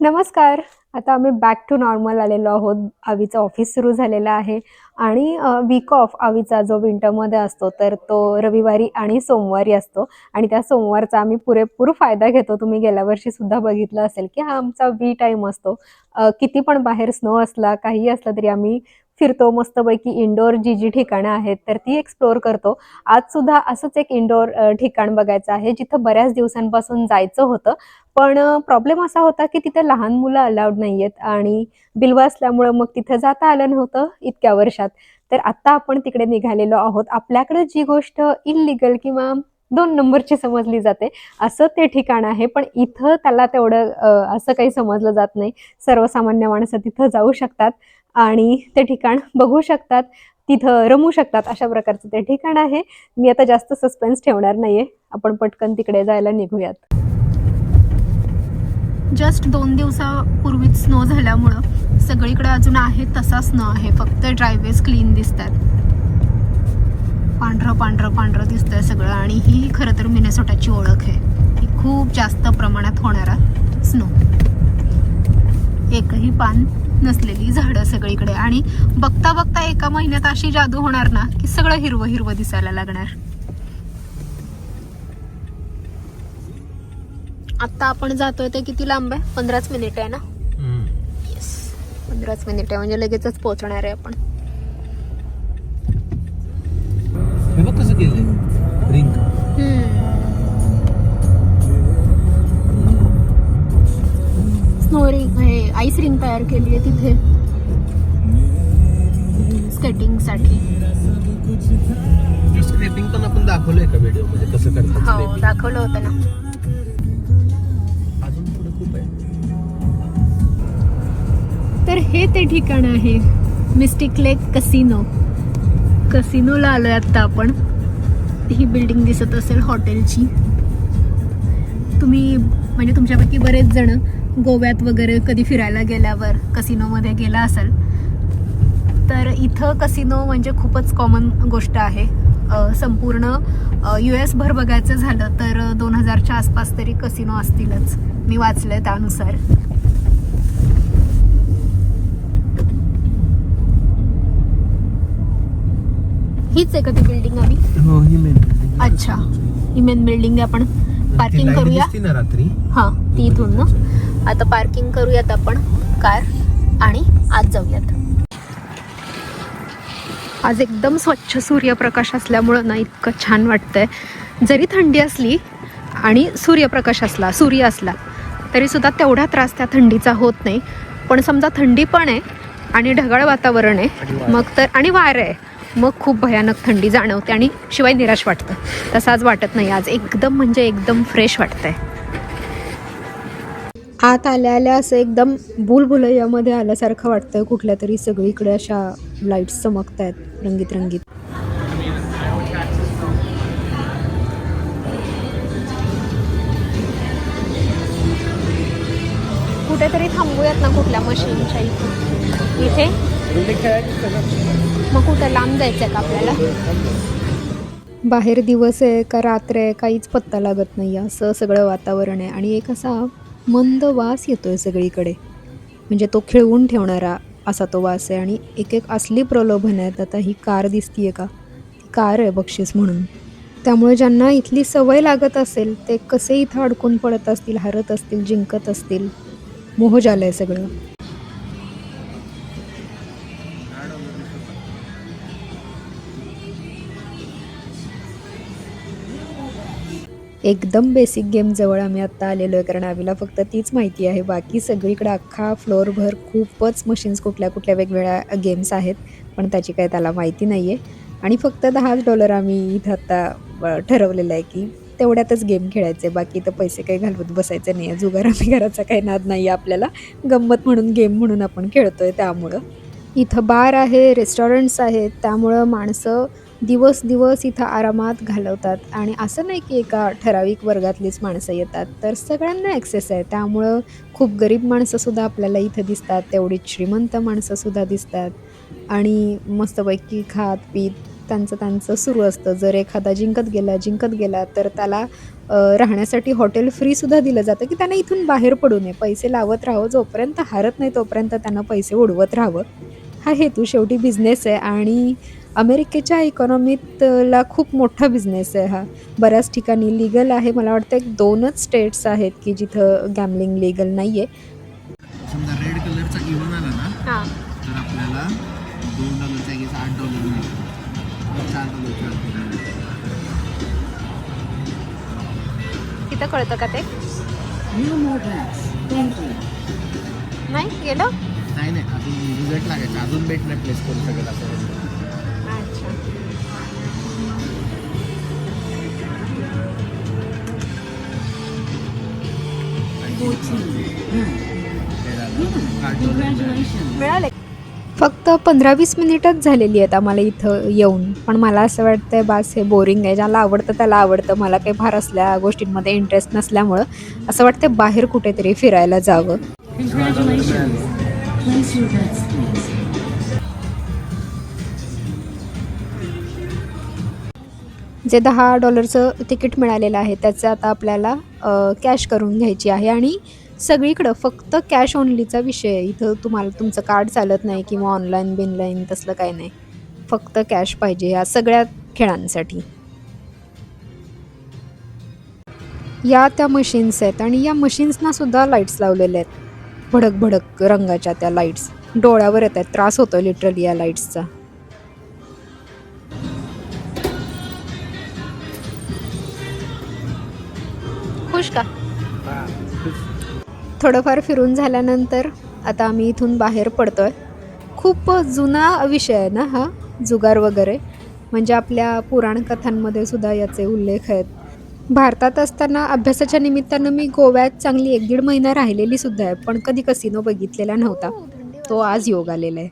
नमस्कार. आता आम्ही बॅक टू नॉर्मल आलेलो आहोत. आवीचं ऑफिस सुरू झालेलं आहे. आणि वीक ऑफ आवीचा जो विंटरमध्ये असतो तर तो रविवारी आणि सोमवारी असतो. आणि त्या सोमवारचा आम्ही पुरेपूर फायदा घेतो. तुम्ही गेल्या वर्षीसुद्धा बघितलं असेल की हा आमचा वी टाईम असतो. किती पण बाहेर स्नो असला काही असलं तरी आम्ही फिरतो मस्तपैकी इंडोर जी जी ठिकाणं आहेत तर ती एक्सप्लोअर करतो. आज सुद्धा असंच एक इंडोर ठिकाण बघायचं आहे जिथं बऱ्याच दिवसांपासून जायचं होतं. पण प्रॉब्लेम असा होता की तिथे लहान मुलं अलाउड नाही आहेत आणि बिल्वा असल्यामुळं मग तिथं जाता आलं नव्हतं इतक्या वर्षात. तर आत्ता आपण तिकडे निघालेलो आहोत. आपल्याकडे जी गोष्ट इलिगल किंवा दोन नंबरची समजली जाते असं ते ठिकाण आहे. पण इथं त्याला तेवढं असं काही समजलं जात नाही. सर्वसामान्य माणसं तिथं जाऊ शकतात. आणि ते ठिकाण बघू शकतात तिथं रमू शकतात अशा प्रकारचं ते ठिकाण आहे. मी आता जास्त सस्पेन्स ठेवणार नाहीये. आपण पटकन तिकडे जायला निघूयात. जस्ट दोन दिवसापूर्वीच स्नो झाल्यामुळं सगळीकडे अजून आहे तसा स्नो आहे. फक्त ड्रायवेज क्लीन दिसतात. पांढरं पांढरं पांढरं दिसतंय सगळं आणि ही खरं तर मिनेसोटाची ओळख आहे. ही खूप जास्त प्रमाणात होणारा स्नो एकही पान नसलेली झाडं सगळीकडे. आणि बघता बघता एका महिन्यात अशी जादू होणार ना की सगळं हिरवं हिरवं दिसायला लागणार. आता आपण जातोय ते किती लांब आहे? पंधराच मिनिट आहे ना? येस पंधराच मिनिट आहे म्हणजे लगेचच पोहोचणार आहे आपण. स्नो रिंग हे आईस रिंग तयार केली आहे तिथे. स्केटिंगसाठी. स्क्रेपिंग पण आपण दाखवलंय का व्हिडिओमध्ये कसं करतात हो? दाखवलं होतं ना. तर हे ते ठिकाण आहे मिस्टिक लेक कसिनो कसिनोला आलोय आता आपण. ही बिल्डिंग दिसत असेल हॉटेलची म्हणजे तुमच्यापैकी बरेच जण गोव्यात वगैरे कधी फिरायला गेल्यावर कसिनोमध्ये गेला असाल. तर इथं कसिनो म्हणजे खूपच कॉमन गोष्ट आहे. संपूर्ण यू एस भर बघायचं झालं तर दोन हजारच्या आसपास तरी कसिनो असतीलच. मी वाचलंय त्यानुसार. हीच आहे का ती बिल्डिंग आम्ही? हो. अच्छा. ही मेन बिल्डिंग आहे आपण. पार्किंग करूया. ना रात्री. हा ती इथून ना. आता पार्किंग करूयात आपण कार आणि आज जाऊयात. आज एकदम स्वच्छ सूर्यप्रकाश असल्यामुळं ना इतकं छान वाटतंय. जरी थंडी असली आणि सूर्यप्रकाश असला सूर्य असला तरी सुद्धा तेवढा त्रास त्या थंडीचा होत नाही. पण समजा थंडी पण आहे आणि ढगाळ वातावरण आहे. मग तर आणि वारं आहे. मग खूप भयानक थंडी जाणवते आणि शिवाय निराश वाटतं. तसं आज वाटत नाही आज एकदम म्हणजे एकदम फ्रेश वाटतंय. आत आल्या आल्या असं एकदम भूलभुलैयामध्ये आल्यासारखं वाटतंय कुठल्या तरी सगळीकडे अशा लाईट्स चमकत आहेत रंगीत रंगीत. कुठेतरी थांबूयात ना कुठल्या मशीनच्या इथे. इथे? मग कुठं? लांब जायचं का आपल्याला? बाहेर दिवस आहे का रात्र आहे? काहीच पत्ता लागत नाही असं सगळं वातावरण आहे. आणि एक असा मंद वास येतोय सगळीकडे. म्हणजे तो खिळवून ठेवणारा असा तो वास आहे. आणि एक एक असली प्रलोभन आहेत. आता ही कार दिसतीये का? ती कार आहे बक्षीस म्हणून. त्यामुळे ज्यांना इथली सवय लागत असेल ते कसे इथं अडकून पडत असतील हरत असतील जिंकत असतील मोह आहे सगळं. एकदम बेसिक गेम जवळ आम्ही आत्ता आलेलो आहे कारण आम्हाला फक्त तीच माहिती आहे. बाकी सगळीकडे अख्खा फ्लोअरभर खूपच मशीन्स कुठल्या कुठल्या वेगवेगळ्या गेम्स आहेत पण त्याची काही त्याला माहिती नाही आहे आणि फक्त दहाच डॉलर आम्ही इथं आत्ता ठरवलेलं आहे की तेवढ्यातच गेम खेळायचे बाकी तर पैसे काही घालवत बसायचे नाही. आहे जुगार घराचा काही नाद नाही आहे आपल्याला. गंमत म्हणून गेम म्हणून आपण खेळतो आहे त्यामुळं. इथं बार आहे रेस्टॉरंट्स आहेत त्यामुळं माणसं दिवस दिवस इथं आरामात घालवतात. आणि असं नाही की एका ठराविक वर्गातलीच माणसं येतात. तर सगळ्यांना ॲक्सेस आहे. त्यामुळं खूप गरीब माणसंसुद्धा आपल्याला इथं दिसतात. तेवढीच श्रीमंत माणसंसुद्धा दिसतात. आणि मस्तपैकी खात पीत त्यांचं त्यांचं सुरू असतं. जर एखादा जिंकत गेला जिंकत गेला तर त्याला राहण्यासाठी हॉटेल फ्रीसुद्धा दिलं जातं की त्यांना इथून बाहेर पडू नये. पैसे लावत राहावं जोपर्यंत हारत नाही तोपर्यंत त्यांना पैसे उडवत राहावं. हा हेतू शेवटी बिझनेस आहे आणि अमेरिकेच्या इकॉनॉमीतला खूप मोठा बिझनेस आहे हा. बऱ्याच ठिकाणी लिगल आहे. मला वाटतं एक दोनच स्टेट्स आहेत की जिथं गॅमलिंग लिगल नाही आहे समजा रेड कलरचा इव्हन आला ना हां. तर आपल्याला दोन डॉलरच्या जागेचा आठ डॉलर मिळतो तिथं कळतं का ते? You. नाही गेलं? नाही नाही अजून रिझल्ट लागायचा. अजून बेट नाही प्लेस करू शकेल असं अच्छा. हे Congratulations. मिळाले फक्त पंधरा वीस मिनिटच झालेली आहेत आम्हाला इथं येऊन. पण मला असं वाटतंय बास हे बोरिंग आहे. ज्याला आवडतं त्याला आवडतं. मला काही फार असल्या गोष्टींमध्ये इंटरेस्ट नसल्यामुळं असं वाटतं बाहेर कुठेतरी फिरायला जावं. जे दहा डॉलरचं तिकीट मिळालेलं आहे त्याचं आता आपल्याला कॅश करून घ्यायची आहे. आणि सगळीकडं फक्त कॅश ओनलीचा विषय आहे. इथं तुम्हाला तुमचं कार्ड चालत नाही किंवा ऑनलाईन बिनलाईन तसलं काही नाही. फक्त कॅश पाहिजे या सगळ्या खेळांसाठी. या त्या मशीन्स आहेत आणि या मशीन्सना सुद्धा लाईट्स लावलेल्या आहेत. भडक भडक रंगाच्या त्या लाईट्स डोळ्यावर येत आहेत. त्रास होतो लिटरली या लाईट्सचा खुश का? थोडंफार फिरून झाल्यानंतर आता आम्ही इथून बाहेर पडतोय. खूप जुना विषय आहे ना हा जुगार वगैरे. म्हणजे आपल्या पुराणकथांमध्ये सुद्धा याचे उल्लेख आहेत. भारतात असताना अभ्यासाच्या निमित्तानं मी गोव्यात चांगली एक दीड महिना राहिलेली सुद्धा आहे पण कधी कसिनो बघितलेला नव्हता. तो आज योग आलेला आहे.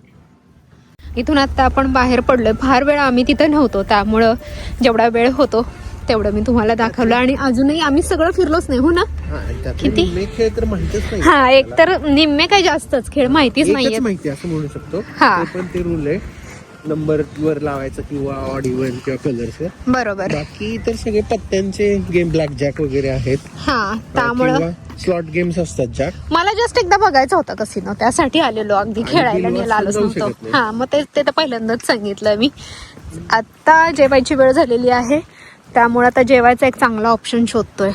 इथून आत्ता आपण बाहेर पडलोय. फार वेळा आम्ही तिथं नव्हतो त्यामुळं जेवढा वेळ होतो तेवढं मी तुम्हाला दाखवलं. आणि अजूनही आम्ही सगळं फिरलोच नाही हो ना? किती? खेळ तर माहितच नाही. हा एक तर निम्मे काही जास्तच खेळ माहितीच नाहीये माहिती असं म्हणू शकतो. हा. पण ते रूल आहे. नंबर वर लावायचं किंवा ऑड इव्हन किंवा कलर्स बरोबर. बाकी तर सगळे पत्त्यांचे गेम ब्लॅक जॅक वगैरे आहेत. हा त्यामुळं स्लॉट गेम्स असतात जॅक मला जस्ट एकदा बघायचं होतं कसिनो त्यासाठी आलेलो अगदी खेळायला नेला आलोच नव्हतो. नाही. हा मग ते ते तर पहिल्यांदाच सांगितलं मी. आता जेवायची वेळ झालेली आहे. त्यामुळे आता जेवायचा एक चांगला ऑप्शन शोधतोय.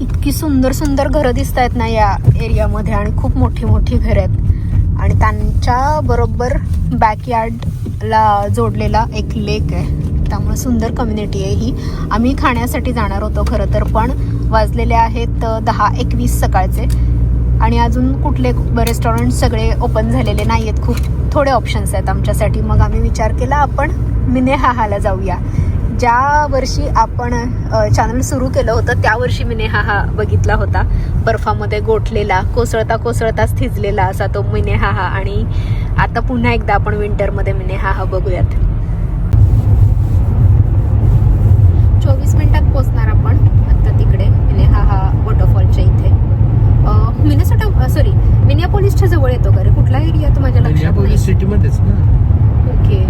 इतकी सुंदर सुंदर घरं दिसत आहेत ना या एरियामध्ये आणि खूप मोठी मोठी घरं आहेत. आणि त्यांच्या बरोबर बॅकयार्डला जोडलेला एक लेक आहे. त्यामुळे सुंदर कम्युनिटी आहे ही. आम्ही खाण्यासाठी जाणार होतो खरं तर पण वाजलेले आहेत दहा एकवीस सकाळचे. आणि अजून कुठले रेस्टॉरंट सगळे ओपन झालेले नाही आहेत खूप थोडे ऑप्शन्स आहेत आमच्यासाठी. मग आम्ही विचार केला आपण मिनेहाहाला जाऊया. ज्या वर्षी आपण चॅनल सुरू केलं होतं त्या वर्षी मिनेहाहा बघितला होता. बर्फामध्ये गोठलेला कोसळता कोसळताच थिजलेला असा तो मिनेहाहा आणि आता पुन्हा एकदा आपण विंटरमध्ये मिनेहाहा बघूयात. चोवीस मिनिटात पोहोचणार आपण. आता तिकडे मिनेहाहा वॉटरफॉलच्या इथे. मिनेसोटा सॉरी मिनियापोलिसच्या जवळ येतो का रे? कुठला एरिया तो माझ्या लक्षात नाही. सिटी मध्येच ना? ओके.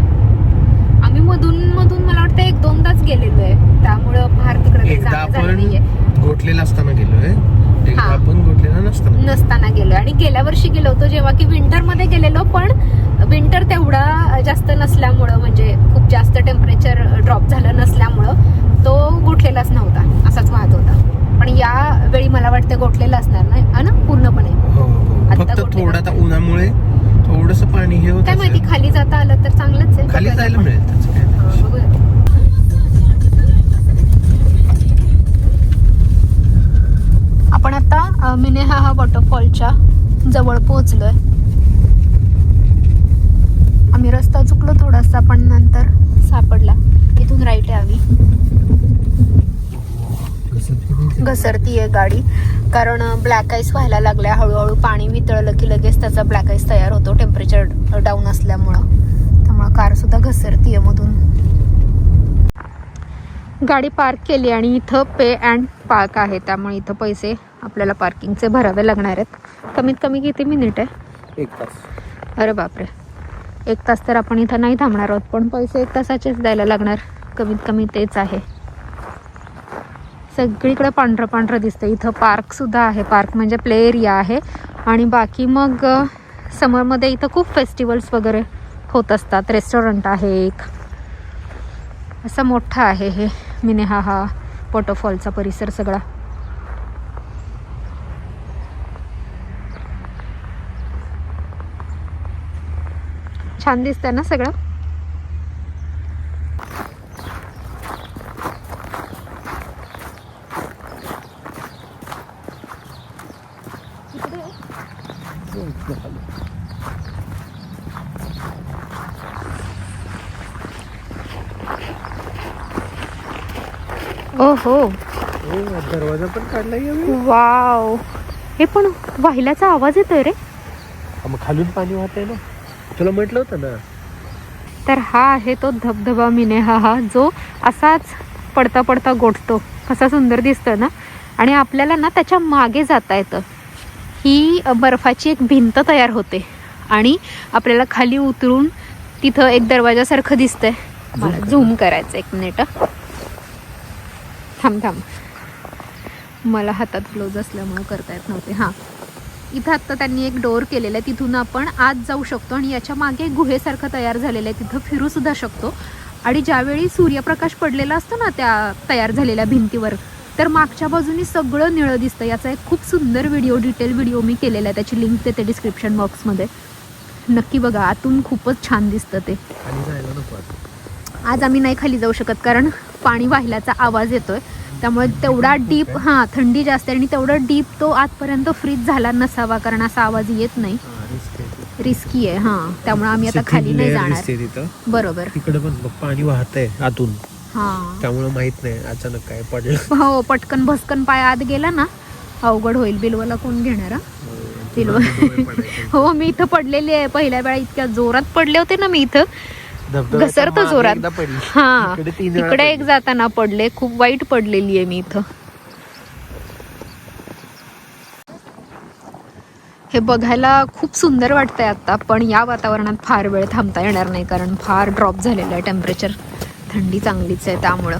आम्ही मधून मधून मला वाटतं एक दोनदाच गेलेलो आहे. त्यामुळं फार तिकडे एकदा आपण गोठलेला असताना गेलोय. एकदा हा. आपण गोठलेला नसताना नसताना गेलो आणि गेल्या वर्षी गेलो होतो जेव्हा की विंटरमध्ये गेलेलो पण विंटर तेवढा जास्त नसल्यामुळं म्हणजे खूप जास्त टेम्परेचर ड्रॉप झालं नसल्यामुळं तो गोठलेलाच नव्हता. असाच वाहत होता. पण या वेळी मला वाटतं गोठलेला असणार नाही हा ना? पूर्णपणे. हो हो. आता फक्त गोठलेला. थोडं आता उन्हामुळे थोडस पाणी हे होत काय माहिती. खाली जाता आलं तर चांगलंच आहे खाली जायला आपण. मिळेल त्याचं काय नाही. हा. आपण आता अ, मिनेहाहा वॉटरफॉलच्या जवळ पोहोचलोय आम्ही रस्ता चुकलो थोडासा पण नंतर सापडला इथून राईट यावी घसरती आहे गाडी. कारण ब्लॅक आईस व्हायला लागल्या. हळूहळू पाणी वितळलं की लगेच त्याचा ब्लॅक आईस तयार होतो. टेम्परेचर डाऊन असल्यामुळं. त्यामुळं कार सुद्धा घसरती आहे मधून. गाडी पार्क केली आणि इथं पे अँड पार्क आहे. त्यामुळे इथं पैसे आपल्याला पार्किंगचे भरावे लागणार आहेत. कमीत कमी किती मिनिट आहे? एक तास. अरे बापरे. एक तास तर आपण इथं नाही थांबणार आहोत. पण पैसे एक तासाचेच द्यायला लागणार. कमीत कमी तेच आहे. सगळीकडे पांढरं पांढरं दिसतं इथं पार्कसुद्धा आहे. पार्क म्हणजे प्ले एरिया आहे. आणि बाकी मग समरमध्ये इथं खूप फेस्टिवल्स वगैरे होत असतात. रेस्टॉरंट आहे एक. असं मोठं आहे हे. मिनेहा हा वॉटरफॉलचा परिसर सगळा. छान दिसतंय ना सगळं? ओहो. दरवाजा पण काढला वाव. हे पण वाहिल्याचा आवाज येतोय रे. मग खालून पाणी वाहतंय ना. तुला म्हटलं होतं ना. तर हा आहे तो धबधबा मिनेहा हा जो असाच पडता पडता गोठतो. कसा सुंदर दिसतो ना. आणि आपल्याला ना त्याच्यामागे जाता येतं. ही बर्फाची एक भिंत तयार होते. आणि आपल्याला खाली उतरून तिथं एक दरवाजासारखं दिसतंय. मला झूम करायचं एक मिनिट. थांब थांब. मला हातात ग्लोव्ज असल्यामुळे करता येत नव्हते. हां. इथं आत्ता त्यांनी एक डोअर केलेलं आहे. तिथून आपण आत जाऊ शकतो आणि याच्या मागे गुहेसारखं तयार झालेलं आहे. तिथं फिरू सुद्धा शकतो. आणि ज्यावेळी सूर्यप्रकाश पडलेला असतो ना त्या तयार झालेल्या भिंतीवर तर मागच्या बाजूनी सगळं निळं दिसतं. याचा एक खूप सुंदर व्हिडिओ डिटेल व्हिडिओ मी केलेला आहे. त्याची लिंक देते डिस्क्रिप्शन बॉक्समध्ये नक्की बघा आतून खूपच छान दिसतं ते. आज आम्ही नाही खाली जाऊ शकत कारण पाणी वाहिल्याचा आवाज येतोय. त्यामुळे तेवढा डीप हां थंडी जास्त आहे. आणि तेवढा डीप तो आजपर्यंत फ्रीज झाला नसावा कारण असा आवाज येत नाही. आहे. रिस्की आहे हां. त्यामुळे आम्ही आता खाली नाही जाणार. बरोबर. तिकडे पण पाणी वाहतंय आतून. हां त्यामुळे माहीत नाही अचानक काय पडलं. हो पटकन भस्कन पाय आत गेला ना अवघड होईल बिलवाला कोण घेणार हा? हो मी इथं पडलेली आहे पहिल्या वेळा इतक्या जोरात पडले होते ना मी इथं. घसरतो जोरात. हा. इकडे एक. जाताना पडले खूप वाईट पडलेली आहे मी इथं. हे बघायला खूप सुंदर वाटतंय आता पण या वातावरणात फार वेळ थांबता येणार नाही कारण फार ड्रॉप झालेलं आहे टेम्परेचर थंडी चांगलीच आहे त्यामुळं.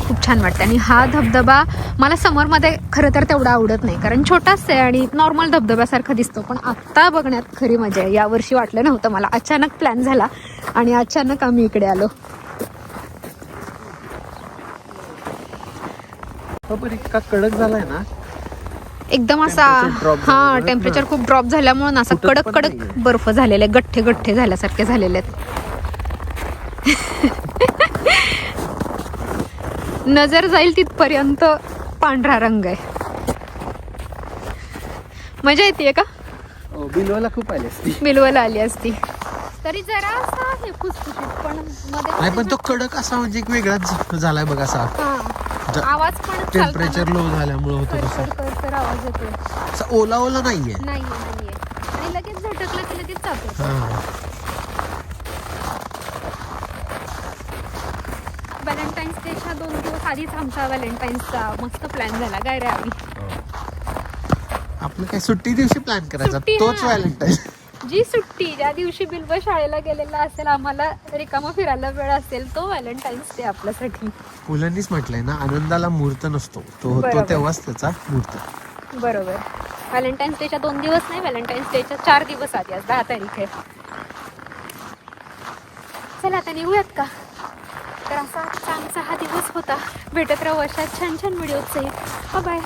खूप छान वाटतं आणि हा धबधबा मला समरमध्ये खरं तर तेवढा आवडत नाही कारण छोटाच आहे आणि नॉर्मल धबधब्यासारखा दिसतो. पण आत्ता बघण्यात खरी मजा आहे. यावर्षी वाटलं नव्हतं मला. अचानक प्लॅन झाला आणि अचानक आम्ही इकडे आलो. हो, इतका कडक झालाय ना? एकदम असा हा टेम्परेचर. खूप ड्रॉप झाल्यामुळे ना असा कडक कडक. बर्फ झालेले गठ्ठे गठ्ठे झाल्यासारखे झालेले आहेत. नजर जाईल तिथपर्यंत पांढरा रंग आहे. मजा येते का? हो, बिलवाला खूप आले असती. मिलवाला आली असती. तरी जरा असा आहे फुसफुशीत पण मध्ये नाही पण तो कडक असा म्हणजे एक वेगळाच झालाय बघ असा. हा. ज- आवाज पण टेम्परेचर लो झाल्यामुळे होतो तसा. आवाज येतो असा ओला ओला नाहीये. नाहीये नाहीये. आणि लगेच झटकलं की लगेच जातो हा व्हॅलेंटाईन्स डेच्या दोन दिवस आधीच आमचा व्हॅलेंटाईन्सचा मस्त प्लॅन झाला. काय रे आम्ही? आपलं काय सुट्टी दिवशी प्लॅन करायचा? सुट्टी, तोच हा. व्हॅलेंटाईन. जी सुट्टी ज्या दिवशी बिल्ब शाळेला गेलेला असेल आम्हाला रिकामा फिरायला वेळ असेल तो व्हॅलेंटाईन्स डे आपल्यासाठी. मुलांनीच म्हटलंय ना आनंदाला मुहूर्त नसतो. तो होतो बरोबर. तेव्हाच त्याचा मुहूर्त. बरोबर. व्हॅलेंटाईन्स डेच्या दोन दिवस नाही व्हॅलेंटाईन्स डेच्या चार दिवस आधी आज दहा तारीख आहे. चला आता निघूयात का? तर असा आजचा आमचा हा दिवस होता. भेटत राहू अशा छान छान व्हिडिओ सहित बाय